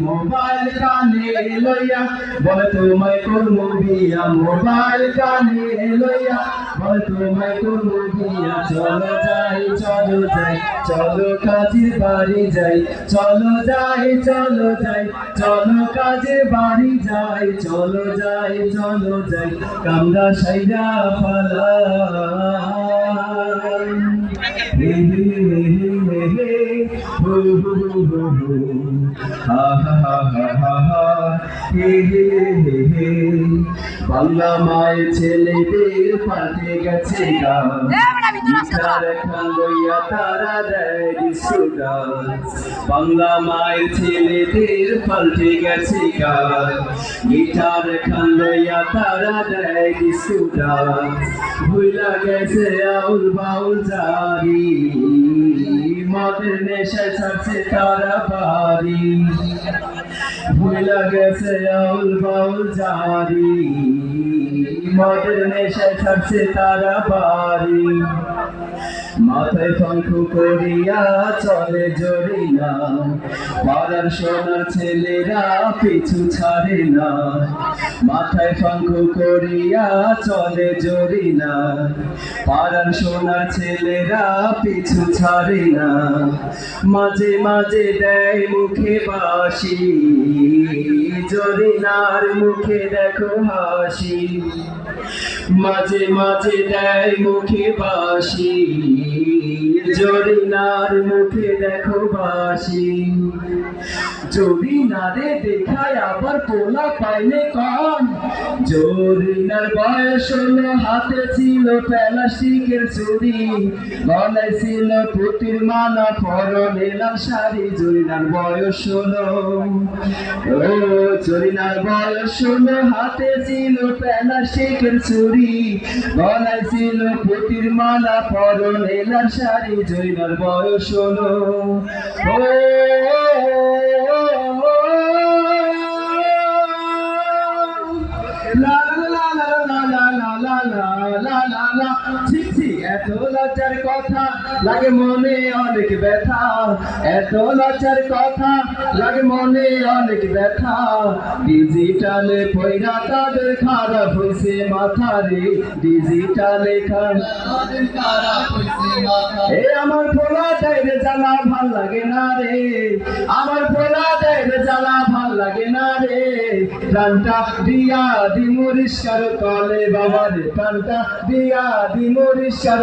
Mobile কানে লইয়া বলে বিয়া মোবাইল কানে লইয়া চলো যাই চলো যাই চলো কাজের বাড়ি যাই চলো যাই চলো যাই চলো কাজের বাড়ি যাই চলো যাই চলো যাই কামরা সাইরা ফালা পাল্লা মায়ের ছেলেদের পাল্টে গেছে গান বাংলা মায়ের ছেলেদের পাল্টে গেছে গান গিটার খান লইয়া তারা দেয় ডিসুডান্স ভুইলা গেছে আউল বাউল জারি। মদের নেশায় ছাড়ছে তারা বাড়ি। ভুইলা গেছে আউল বাউল জারি। মদের নেশায় ছাড়ছে তারা বাড়ি। মাথায় পঙ্খ করিয়া চলে জড়িনা পাড়ার সোনার ছেলেরা পিছু ছাড়ে না। মাথায় পঙ্খ করিয়া চলে জড়িনা পাড়ার সোনার ছেলেরা পিছু ছাড়ে না। মাঝে মাঝে দেয় মুখে বাসি জরিনার মুখে দেখো হাসি। মাঝে মাঝে দেয় মুখে বাসি জরিনার মুখে দেখো বাসি জরিনারে দেখায় আবার পোলা পাইলে কন জরিনার বয়স হলো, হাতে ছিল প্লাস্টিকের চুরি গলায় ছিল পুতির মালা, পরনে লাল শাড়ি। জরিনার বয়স হলো, ও জরিনার বয়স হলো, হাতে ছিল প্লাস্টিকের চুরি গলায় ছিল পুতির মালা, পরনে নার্সারি জৈনার বয়স হলো। এত লজ্জার কথা লাগে মনে অনেক ব্যথা। এত লজ্জার কথা লাগে মনে অনেক ব্যথা। ডিজিটালে পয়রা তাদের খারাপ হয়েছে মাথা রে। ডিজিটালে এ আমার ফোলা দেয় জ্বালা ভালো লাগে না রে। আমার ফোলা দেয় জ্বালা ভালো লাগে না রে। প্রাণটা দিয়া দি মরিষ্কার তলে বাবা রে, প্রাণটা দিয়া দি মরিষ্কার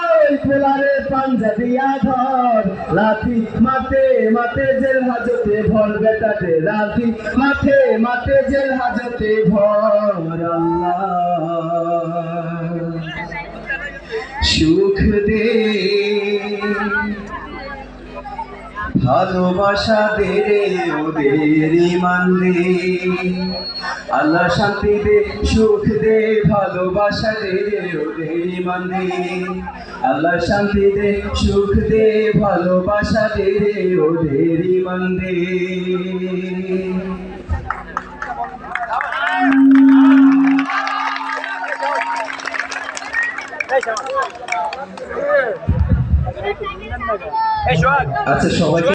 ফুলারে পাঞ্জা দিয়া ধর লাথি মাতে মাতে জেল হাজতে ভর বেটাতে লাথি মাঠে মাঠে জেল হাজতে ভর আল্লাহ। সুখ ভালোবাসা দে রে দে আল্লাহ শান্তি দে সুখ দে ভালোবাসা দে রে ওদের ইমান দে আল্লাহ শান্তি দে সুখ দে ভালোবাসা দে রে ওদের আচ্ছা সবাই